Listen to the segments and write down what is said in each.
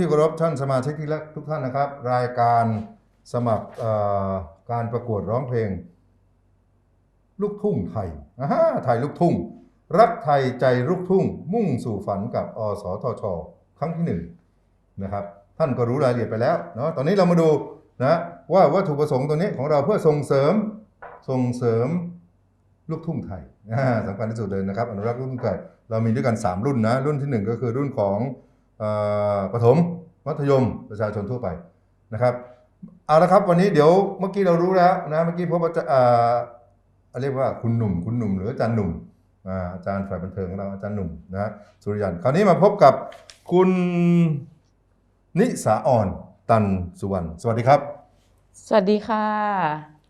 ที่เคารพท่านสมาชิกที่รักทุกท่านนะครับ รายการสมัครการประกวดร้องเพลง ลูกทุ่งไทยอ่าฮะไทยลูกทุ่ง รักไทยใจลูกทุ่ง มุ่งสู่ฝันกับอสทช ครั้งที่หนึ่งนะครับ ท่านก็รู้รายละเอียดไปแล้วเนาะตอนนี้เรามาดูนะว่าวัตถุประสงค์ตัวนี้ของเราเพื่อส่งเสริมส่งเสริมลูกทุ่งไทยอ่าสำคัญที่สุดเลยนะครับ อนุรักษ์ลูกทุ่งไทยเรามีด้วยกัน 3 รุ่นนะ รุ่นทีหนึ่1 ก็คือรุ่นของอประถม มัธยมประชาชนทั่วไปนะครับเอาละครับวันนี้เดี๋ยวเมื่อกี้เรารู้แล้วนะเมื่อกี้พบว่าจะเอ่อเรียกว่าคุณหนุ่มคุณหนุ่มหรืออาจารย์หนุ่มอ่าอาจารย์ฝ่ายบันเทิงของเราอาจารย์หนุ่มนะฮะสุริยันคราวนี้มาพบกับคุณนิสาอ่อนตันสุวรรณสวัสดีครับ สวัสดีค่ะ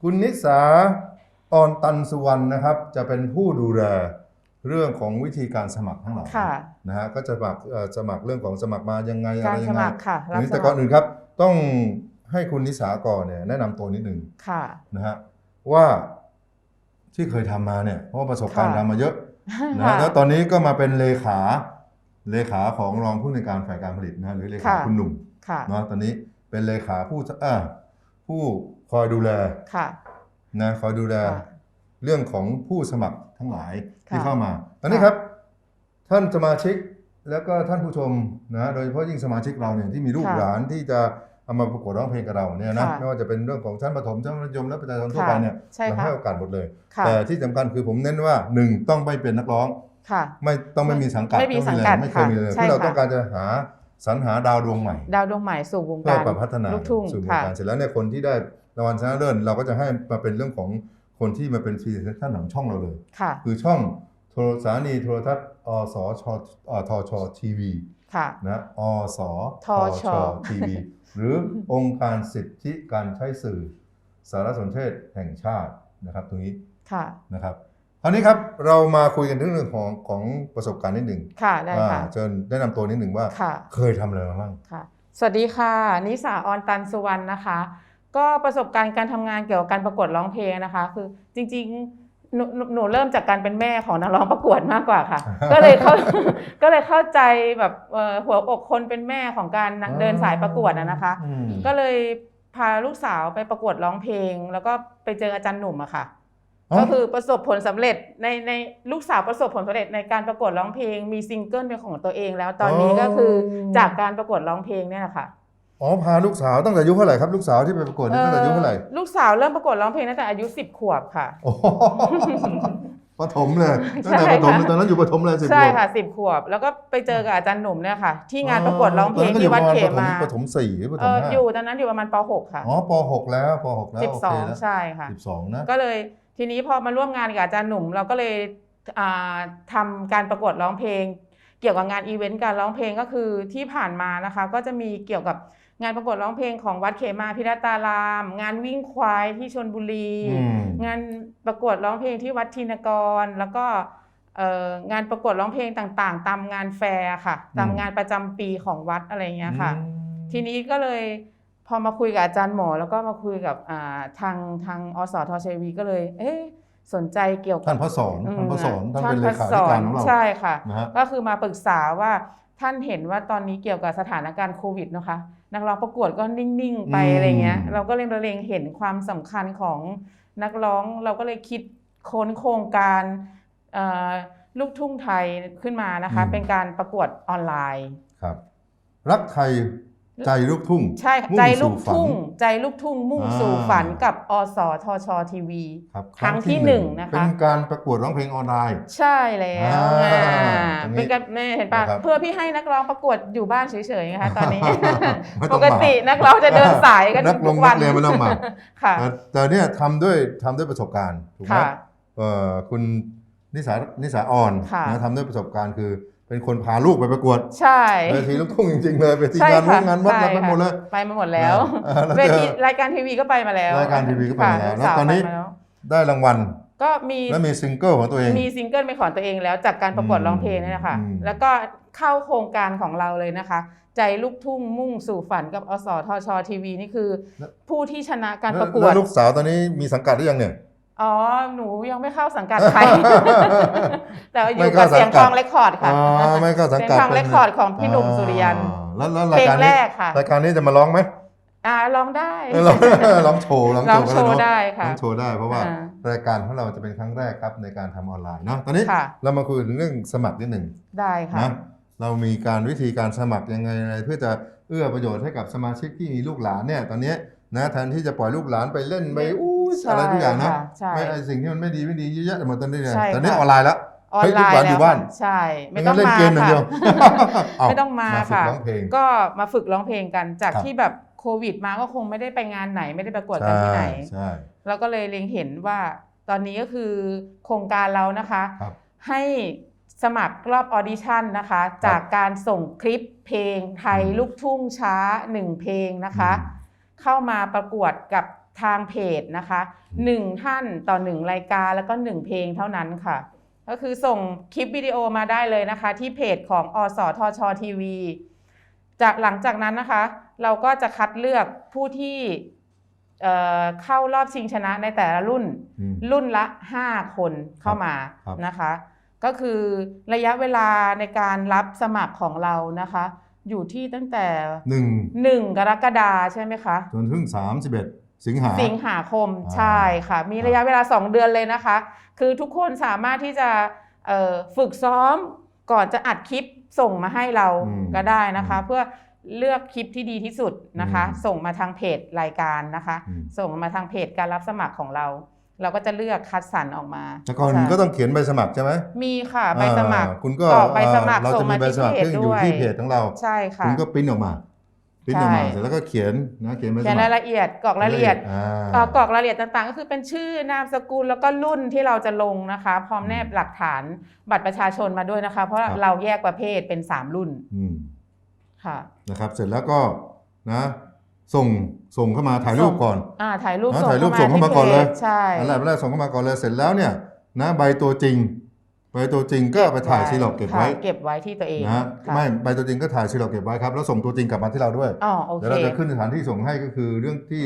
คุณนิสาอ่อนตันสุวรรณนะครับ จะเป็นผู้ดูแล เรื่องของวิธีการสมัครทั้งหลายค่ะนะฮะก็จะสมัครเอ่อสมัครเรื่องของสมัครมายังไงอะการไรสยังไงมัครค่ะอันนี้สแต่มัก่อนอื่นครับ ต้องให้คุณนิสาก่อนเนี่ยแนะนำตัวนิดหนึ่งค่ะนะฮะว่าที่เคยทำมาเนี่ยเพราะว่าประสบการณ์ค่ะทำมาเยอะนะค่ะฮะแล้วตอนนี้ก็มาเป็นเลขาเลขาของรองผู้ในวยการฝ่ายการผลิตนะฮะหรือเลขาค่ะคุณหนุ่มค่ะเนาะตอนนี้เป็นเลขาผู้เอ่อผู้คอยดูแลค่ะนะคอยดูแลค่ะ เรื่องของผู้สมัครทั้งหลายที่ค่ะเข้ามา ตอนนี้ครับ ท่านสมาชิกแล้วก็ท่านผู้ชมนะโดยเฉพาะยิ่งสมาชิกเราเนี่ยที่มีลูกค่ะหลานที่จะเอามาประกวดร้องเพลงกับเราเนี่ยนะค่ะไม่ว่าจะเป็นเรื่องของชั้นประถมชั้นมัธยมและประชาชนทั่วไปเนี่ยใช่เราค่ะให้โอกาสหมดเลยค่ะแต่ที่สำคัญคือผมเน้นว่าหนึ่งต้องไม่เป็นนักร้องค่ะไม่ต้องไม่มีสังกัดไม่มีต้องสังกัดไม่เคยมีเลยค่ะที่เราใช่ค่ะต้องการจะหาสรรหาดาวดวงใหม่ ดาวดวงใหม่สู่วงเพื่อการปรับพัฒนาลูกทุ่งสู่วงค่ะการเสร็จแล้วเนี่ยคนที่ได้รางวัลชนะเลิศเราก็จะให้มาเป็นเรื่องของ คนที่มาเป็นพรีเซนเตอร์ของช่องเราเลย ค่ะ คือช่องโทรสถานีโทรทัศน์อสชเอ่อทชทีวีค่ะ นะอสทชทีวีหรือองค์การสิทธิการใช้สื่อ สารสนเทศแห่งชาตินะครับ ตรงนี้ค่ะนะครับคราวนี้ครับเรามาคุยกันถึงเรื่องของของประสบการณ์นิดหนึ่งค่ะได้ค่ะอ่าเชิญแนะนำตัวนิดหนึ่งว่าค่ะเคยทำอะไรมาบ้างค่ะ สวัสดีค่ะ นิสาออนตันสุวรรณนะคะ ก็ประสบการณ์การทำงานเกี่ยวกับการประกวดร้องเพลงนะคะ คือจริงๆหนูหนูหนูเริ่มจากการเป็นแม่ของนักร้องประกวดมากกว่าค่ะ ก็เลยเข้าก็เลยเข้าใจแบบเอ่อหัวอกคนเป็นแม่ของการเดินสายประกวดอะนะคะอืมก็เลยพาลูกสาวไปประกวดร้องเพลง แล้วก็ไปเจออาจารย์หนุ่มอะค่ะอ๋อก็คือประสบผลสำเร็จในในลูกสาวประสบผลสำเร็จในการประกวดร้องเพลงมีซิงเกิลเป็นของตัวเองแล้วตอนนี้ก็คือจากการประกวดร้องเพลงเนี่ยแหละค่ะ อ๋อพาลูกสาวตั้งแต่อายุเท่าไหร่ครับลูกสาวที่ไปประกวดนี่ตั้งแต่อายุเท่าไหร่เอ่อลูกสาวเริ่มประกวดร้องเพลงตั้งแต่อายุ10ขวบค่ะโอ้โหปฐมเลยตั้งแต่ใช่ปฐมค่ะตอนนั้นอยู่ปฐมเลยสิบใช่ขวบค่ะ10ขวบ แล้วก็ไปเจอกับอาจารย์หนุ่มเนี่ยค่ะ ที่งานประกวดร้องเพลงตนนั้นก็ที่วัดเขอยู่ประมาปฐมสี่หรือปฐเอมอห้าอยู่ตอนนั้นอยู่ประมาณป .6 ค่ะอ๋อปหกแล้วปหกแล้วโอเคแล้ว12ใช่ค่ะสิบสองนะก็เลยทีนี้พอมาร่วมงานกับอาจารย์หนุ่ม เราก็เลยอ่าทำาการประกวดร้องเพลง เกี่ยวกับงานอีเวนต์การร้องเพลงก็คือที่ผ่านมานะคะ ก็จะมีเกี่ยวกับ งานประกวดร้องเพลงของวัดเขมาพิรัตาราม งานวิ่งควายที่ชนบุรี อืม งานประกวดร้องเพลงที่วัดทินกร แล้วก็เอ่องานประกวดร้องเพลงต่างๆ ตามงานแฟร์ค่ะ ตามงานประจำปีของวัดอะไรอย่างเงี้ยค่ะ อืม ทีนี้ก็เลยพอมาคุยกับอาจารย์หมอ แล้วก็มาคุยกับอ่าทางทางอสทชวีก็เลย เอ๊ะสนใจเกี่ยวกับท่านพระสอนอืมท่านพระสอนท่านท่านเป็นเลพระขาสธิอการนของเราใช่ค่ะ นะฮะ ก็คือมาปรึกษาว่าท่านเห็นว่าตอนนี้เกี่ยวกับสถานการณ์โควิดนะคะ นักร้องประกวดก็นิ่งๆไปอืมอะไรเงี้ย เราก็เลยมาเล็งเห็นความสำคัญของนักร้องเราก็เลยคิดค้นโครงการเอ่อลูกทุ่งไทยขึ้นมานะคะ เป็นการประกวดออนไลน์ครับ รักไทย ใจลูกทุ่งใช่ค่ะมุ่งใจลูกสู่ฝันทุ่ง ใจลูกทุ่งมุ่งอ่าสู่ฝันกับอสทชทีวีครับครั้งที่หนึ่งนะคะเป็นการประกวดร้องเพลงออนไลน์ ใช่แล้วอ่าอ่าตรงนี้เป็นการแม่เห็นปะนะครับเพื่อพี่ให้นักร้องประกวดอยู่บ้านเฉยๆนะคะตอนนี้ไม่ปต้องกมาตินักร้องจะเดินสายกันนักลทุงกนัวันกเรียนไม่ต้องมาค่ะแต่แต่เนี่ยทำด้วยทำด้วยประสบการณ์ถูกไหมค่ะเอ่อคุณนิสานิสาอ่อนค่ะนะทำด้วยประสบการณ์คือ เป็นคนพาลูกไปประกวดใช่เวทีลูกทุ่งจริงๆเลยเวทีใช่งานวัค่ะดงานวัดใช่รับไปหมดเลยค่ะไปมาหมดแล้วอ่าแล้วเวเจทีอรายการทีวีก็ไปมาแล้วรายการทีวีก็ไปมาแล้วค่ะแล้วตอนนี้สาวไปมาแล้วได้รางวัลก็มีและมีซิงเกิลของตัวเองมีซิงเกิลเป็นของตัวเองแล้วจากการประกวดร้องเพลงนี่นะคะอืมแล้วก็เข้าโครงการของเราเลยนะคะ ใจลูกทุ่งมุ่งสู่ฝันกับอสทชทีวีนี่คือ ผู้ที่ชนะการประกวแล้ดวลูกสาวตอนนี้มีสังกัดหรือยังเนี่ย อ๋อ หนูยังไม่เข้าสังกัดใคร แต่ว่าอไม่ยู่เข้ากับเสียงสังกัทดองเรคคอร์ดค่ะอ๋อไม่เข้าสังกัดเสียงทองเรคคอร์ดของพี่หนุ่มสุริยันอ๋อแล้วแล้วเพรายลงการแรนี้กค่ะรายการนี้จะมาร้องไหมอ่าร้องได้เออร้องร้องโชว์ร้องร้โชองว์ก็โชว์เนอะได้ค่ะร้องโชว์ได้เพราะว่าอ่ารายการของเราจะเป็นครั้งแรกครับในการทำออนไลน์เนาะตอนนี้ค่ะเรามาคุยถึงเรื่องสมัครนิดหนึ่งได้ค่ะนะเรามีการวิธีการสมัครยังไงอะไรเพื่อจะเอื้อประโยชน์ให้กับสมาชิกที่มีลูกหลานเนี่ยตอนนี้นะแทนที่จะปล่อยลูกหลานไปเล่นไปอู้ใช่ อะไรทุกอย่างนะค่ะใช่ไม่ไอสิ่งที่มันไม่ดีไม่ดีเยอะแยะหมดตอนนี้เนี่ยใช่ตอนนี้ค่ะออนไลน์แล้วออนเฮ้ยไลลูกน์หลานอยู่แล้วบ้านค่ะใช่ไม่ไม่ต้งั้อนงเล่นมาเกมอย่างค่ะเดียวเไม่ต้องมาฝึกค่ะร้องเพลงก็มาฝึกร้องเพลงกันจากครับที่แบบโควิดมาก็คงไม่ได้ไปงานไหนไม่ได้ประกวดกันที่ไหนใช่เราก็เลยเล็งเห็นว่าตอนนี้ก็คือโครงการเรานะคะครับให้สมัครรอบออดิชั่นนะคะ จากการส่งคลิปเพลงไทยอืมลูกทุ่งช้าหนึ่งเพลงนะคะอืมเข้ามาประกวดกับ ทางเพจนะคะอืมหนึ่งท่านต่อหนึ่งรายการแล้วก็หนึ่งเพลงเท่านั้นค่ะ ก็คือส่งคลิปวิดีโอมาได้เลยนะคะ ที่เพจของอสทชทีวีจากหลังจากนั้นนะคะ เราก็จะคัดเลือกผู้ที่เอ่อเข้ารอบชิงชนะในแต่ละรุ่นอืมรุ่นละ 5 คนเข้ามาครับนะคะ ก็คือระยะเวลาในการรับสมัครของเรานะคะ อยู่ที่ตั้งแต่หนึ่ง1กรกฎาใช่ไหมคะ จนถึงสาม สิบเอ็ดสิงหาสิงหาคมอ่าใช่ค่ะ มีระยะเวลา 2 เดือนเลยนะคะ คือทุกคนสามารถที่จะเอ่อฝึกซ้อมก่อนจะอัดคลิปส่งมาให้เราอืมก็ได้นะคะอืมเพื่อเลือกคลิปที่ดีที่สุดนะคะอืมส่งมาทางเพจรายการนะคะอืมส่งมาทางเพจการรับสมัครของเรา เราก็จะเลือกคัดสรรออกมาแต่ก่อนใช่ก็ต้องเขียนใบสมัครใช่ไหมมีค่ะใบสมัครอ่าคุณก็กรอกใบสมัครเอ่อเราส่งจะมีมาใบที่สมัครเพจซึ่งอด้ยู่วยที่เพจของเราใช่ค่ะคุณก็ปริ้นออกมา ปริ้นออกมาใช่เสร็จแล้วก็เขียนนะเขียนใบสเขียนมัครารยละเอียดกรอกรายละเอียดอ่าเอ่อกรอกรายละเอียดต่างๆ ก็คือเป็นชื่อนามสกุลแล้วก็รุ่นที่เราจะลงนะคะ พร้อมแนบหลักฐานบัตรประชาชนมาด้วยนะคะ เพราะครับเราแยกประเภทเป็น 3 รุ่นอืมค่ะนะครับเสร็จแล้วก็นะส่งส่งเข้ามาถ่ายรูปก่อนอ่าถ่ายรูปอ่าส่งถ่ายรูปเข้าส่งเข้ามาที่ก่อนเลยพจใช่อันแรกแรกส่งเข้ามาก่อนเลยเสร็จแล้วเนี่ยนะใบตัวจริง ใบตัวจริงก็ไปถ่ายซีล็อกเก็บไว้ค่ะเก็บไว้ที่ตัวเองนะค่ะไม่ใบตัวจริงก็ถ่ายซีล็อกเก็บไว้ครับแล้วส่งตัวจริงกลับมาที่เราด้วยอ๋อโอเดี๋เคยวเราจะขึ้นสถานที่ส่งให้ก็คือเรื่องที่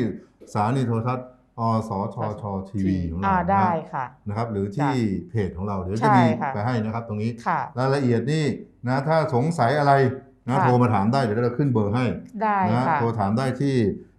สถานีโทรทัศน์อสชชทีวีของเราอ่านะได้ค่ะนะครับ หรือที่เพจของเราเดี๋ยวใช่จะมีค่ะไปให้นะครับตรงนี้ค่ะรายละเอียดนี่นะถ้าสงสัยอะไรนะค่ะโทรมาถามได้เดี๋ยวเราขึ้นเบอร์ให้ได้นะค่ะโทรถามได้ที่เอ่อ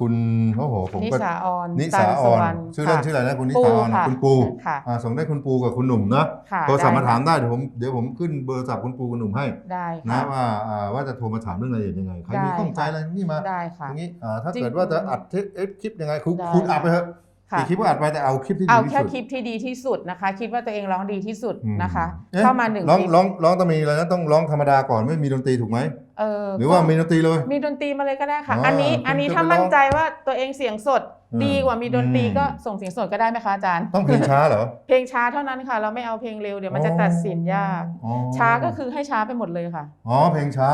คุณโอ้โหผมนิก็สาออนนิสาอตัสุอนวรรณชื่อเล่นค่ะชื่ออะไรนะคุณนิปูสาออนค่ะคุณปูค่ะอ่าส่งได้คุณปูกับคุณหนุ่มนะค่ะโทรศัพท์มาได้ถามได้เดี๋ยวผมเดี๋ยวผมขึ้นเบอร์ศัพท์คุณปูคุณหนุ่มให้ได้นะค่ะว่าอ่าว่าจะโทรมาถามเรื่องรายละเอียดยังไงใครมีได้ข้องใจค่ะอะไรนี่มาได้อค่ะย่างนี้อ่าถ้าจริงเกิดว่าจะอัดเทปเอฟคลิปยังไงคุณได้คุณอัดไปเถอะค่ะกี่คลิปก็อัดไปแต่เอาคลิปที่ดีเอาที่แค่สุดคลิปที่ดีที่สุดนะคะ คิดว่าตัวเองร้องดีที่สุดอืมนะคะอ๊ะเข้ามาหนึ่งร้องคลิปร้องร้องต้องมีอะไรนะต้องร้องธรรมดาก่อนไม่มีดนตรีถูกไหม เออหรือว่ามีดนตรีเลย มีดนตรีมาเลยก็ได้ค่ะอ๋ออัอันนี้คุณอันนี้จะถ้าไปร้องมั่นใจว่าตัวเองเสียงสดอืม ดีกว่ามีดนตรีอืมก็ส่งเสียงสดก็ได้ไหมคะอาจารย์ ต้องเพลงช้าเหรอ เพลงช้าเท่านั้นค่ะ เราไม่เอาเพลงเร็วเดี๋ยวมันจะตัดสินยาก อ๋อช้าก็คือให้ช้าไปหมดเลยค่ะ อ๋อเพลงช้า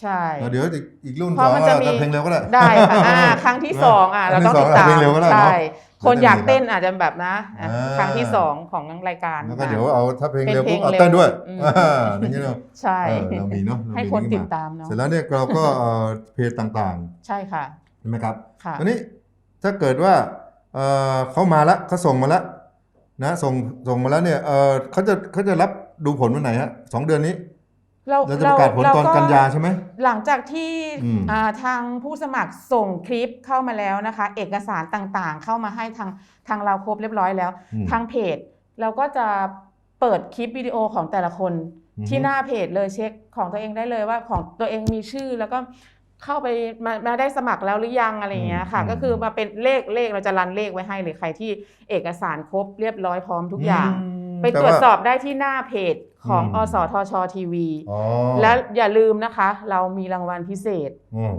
ใช่ เดี๋ยวอีกอีกรุ่นเพสอราะงมันก็จะมีแต่เพลงเร็วก็ได้ ได้ค่ะอ่าครั้งที่สองอะครั้เรางที่ต้องสองติดตามเพลงเร็วก็ได้เนอะ ใช่ คนอยากเดี๋ยวเต้นอาจจะแบบนะอะอ่าครั้งที่สองของรายการแล้วก็นะเดี๋ยวเอาถ้าเพลงเร็วเป็นปุ๊บเพลงเอาเต้นด้วยเร็วอืมอ่าอย่างนี้เนาะใช่เออเรามีเนาะเราให้มีคนขึ้ติดตามเนาะเสร็จแล้วเนี่ยเราก็เอ่อเพจต่างใช่ค่ะๆใช่ไหมครับค่ะอันนี้ถ้าเกิดว่าเอ่อเขามาแล้วเขาส่งมาแล้วนะส่งส่งมาแล้วเนี่ยเออเขาจะเขาจะรับดูผลวันไหนฮะสองเดือนนี้ เราเราจะประกาศผลตอนกันยาใช่ไหมหลังจากที่อืมอ่าทางผู้สมัครส่งคลิปเข้ามาแล้วนะคะ เอกสารต่างๆ เข้ามาให้ทางทางเราครบเรียบร้อยแล้วอืมทางเพจ เราก็จะเปิดคลิปวิดีโอของแต่ละคนอือฮึที่หน้าเพจเลยเช็คของตัวเองได้เลยว่าของตัวเองมีชื่อแล้วก็เข้าไปมามาได้สมัครแล้วหรือยังอะไรอย่างเงี้ยค่ะอืมก็คือมาเป็นเลขเลขเราจะรันเลขไว้ให้หรือใครที่เอกสารครบเรียบร้อยพร้อมทุกอย่างมไปตรวจสอบได้ที่หน้าเพจ ของอือมสทชทีวีอ๋อแล้วอย่าลืมนะคะ เรามีรางวัลพิเศษอืม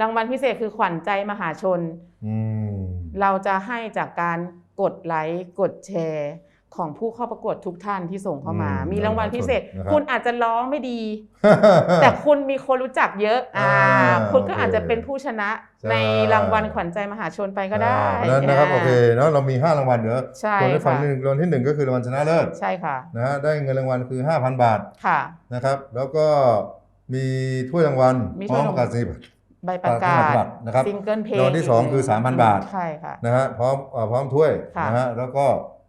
รางวัลพิเศษคือขวัญใจมหาชนอืมเราจะให้จากการกดไลค์กดแชร์ ของผู้เข้าประกวดทุกท่านที่ส่งเข้ามา อืมมีรางวัลพิเศษ นะครับคุณอาจจะร้องไม่ดี แต่คุณมีคนรู้จักเยอะ อ่า อ่าคุณก็โอเคอาจจะเป็นผู้ชนะใช่ ในรางวัลขวัญใจมหาชนไปก็ได้อ่าแล้วนะครับาโอเคเนาะเรามี 5 รางวัลเดี๋ยวใช่คนได้ฟังค่ะนิดนึงรางวัลที่หนึ่งก็คือรางวัลชนะเลิศใช่ค่ะ นะฮะได้เงินรางวัลคือ 5,000 บาทค่ะ นะครับ แล้วก็มีถ้วยรางวัลมีพถ้ร้วอยมรางวัลกับสิบใบประกาประศกาศนะครับซิงเกิลเพลงรางวัลที่สองคือ3,000บาท ใช่ค่ะ นะฮะพร้อมเอ่อพร้อมถ้วยค่ะ นะฮะแล้วก็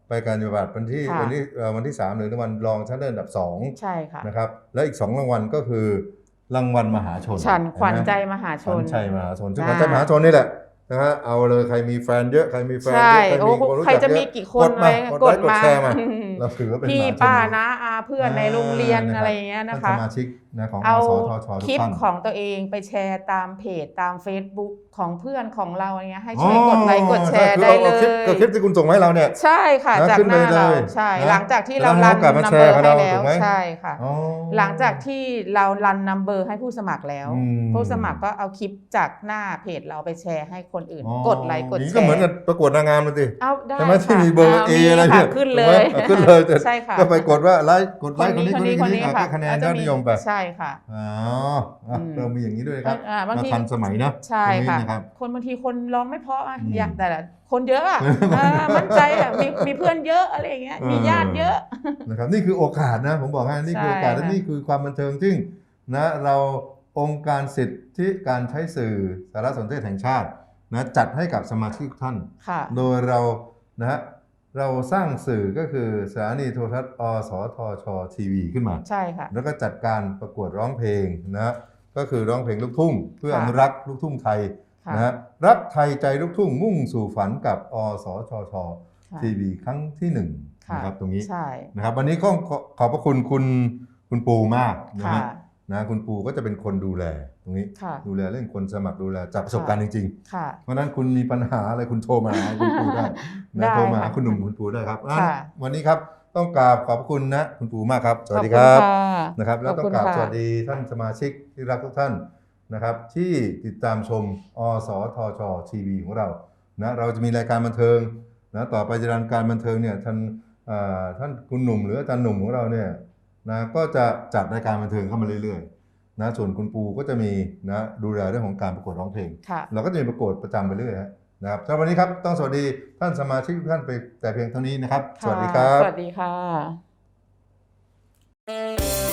ไปการปฏิบัติวันที่ค่ะวันที่เอ่อวันที่สามหรือรางวัลรองชนะเลิศอันดับสองใช่ค่ะ นะครับ และอีกสองรางวัลก็คือรางวัลมหาชนฉันขวัญใจเห็นไหมมหาชขวันญใจมหาชนซึ่งอ่าขวัญใจมหาชนนี่แหละนะฮะเอาเลยใครมีแฟนเยอะใครมีแฟนใช่ เยอะใครโอ้มีคนรู้ใครจักจะเยมีอะ กี่คกนดเลมายกกดดไลค์กดมาแชร์มา เราถือว่าเป็นพี่มหชนป้านะอาเพื่อนในโรงเรียนอ่าอะไรอย่างเงี้ยนะคะท่าสมาชิกนะของเอาสทชทุคลิกปท่านของตัวเองไปแชร์ตามเพจตาม Facebook ของเพื่อนของเราอย่างเงี้ยให้ช่วยกดไลค์กดแชร์อ๋อได้เลใช่คือเอาคลิปยกับคลิปที่คุณส่งมาให้เราเนี่ย ใช่ค่ะนะจากขึ้นหไปน้าเราเลยใช่นะหลังจากที่เราแล้วรัเรานกลับมานัมแชเบร์อร์กับให้เราแล้ถูวกไหมใช่ค่ะอ๋อหลังจากที่เรารันนัมเบอร์ให้ผู้สมัครแล้วอืมผู้สมัครก็เอาคลิปจากหน้าเพจเราไปแชร์ให้คนอื่นอ๋อกดไลค์กดนี่แชก็ร์เหมือนกับประกวดนางงามเลยสิเอาได้ใช่ไหมที่ค่ะมีเบอร์าเอมีอะไรค่ะเนี่ยขึ้นถูเลกไหมยอะขึ้นเลยแต่ใช่ค่ะก็ไปกดว่าไลค์กดคไลนค์คนนี้นี้คคนนนี้นี้คนคนนี้นี้อะค่ะก็คะแนนก็ยจะอดนิยมไปใช่ค่ะอ๋ออะอืม เรามีอย่างนี้ด้วยครับอ่าบางมาที ทันสมัยนะใช่ตรงนี้ค่ะนะครับ คนบางทีคนร้องไม่เพราะอะอืมอยากแต่ละคนเยอะอะอ่ามั่นใจอะมีมีเพื่อนเยอะอะไรอย่างเงี้ยมีญาติเยอะ นะครับนี่คือโอกาสนะผมบอกให้นี่คือโอกาสใช่และค่ะ นี่คือความบันเทิงซึ่งนะเราองค์การสิทธิการใช้สื่อสารสนเทศแห่งชาตินะจัดให้กับสมาชิกทุกท่าน ค่ะ โดยเรานะฮะ เราสร้างสื่อก็คือสถานีโทรทัศน์อสทชทีวีขึ้นมา ใช่ค่ะ แล้วก็จัดการประกวดร้องเพลงนะฮะก็คือร้องเพลงลูกทุ่ง เพื่อค่ะอนุรักษ์ลูกทุ่งไทยค่ะนะฮะรักไทยใจลูกทุ่งมุ่งสู่ฝันกับอสชชค่ะทีวีครั้งที่หนึ่งค่ะนะครับตรงนี้ใช่นะครับวันนี้ก็ขอขอบพระคุณคุณคุณปูมากนะค่ะฮะนะคุณปูก็จะเป็นคนดูแลต รงนี้ค่ะดูแลเรื่องคนสมัครดูแลจากประสบการณ์จริงๆค่ะเพราะฉะนั้นคุณมีปัญหาอะไรคุณโทรมาหาคุณปูได้ได้นะโทรมาหาค่ะคุณหนุ่มคุณปูได้ครับค่ะอะวันนี้ครับต้องกราบขอบคุณนะคุณปูมากครับ สวัสดีขคอรับณะนะครับ แล้วต้องขอบคุณกราบค่ะสวัสดีท่านสมาชิกที่รักทุกท่านนะครับ ที่ติดตามชมอสทชทีวีของเรานะเราจะมีรายการบันเทิงนะต่อไปจะรายการบันเทิงเนี่ยท่านอ่าท่านคุณหนุ่มหรืออาจารย์หนุ่มของเราเนี่ยนะก็จะจัดรายการบันเทิงเข้ามาเรื่อยๆ นะส่วนคุณปูก็จะมีนะดูแลเรื่องของการประกวดร้องเพลง เราก็จะมีประกวดประจำไปเรื่อยนะครับสำหรับวันนี้ครับต้องสวัสดีท่านสมาชิกทุกท่านไปแต่เพียงเท่านี้นะครับ สวัสดีครับ สวัสดีค่ะ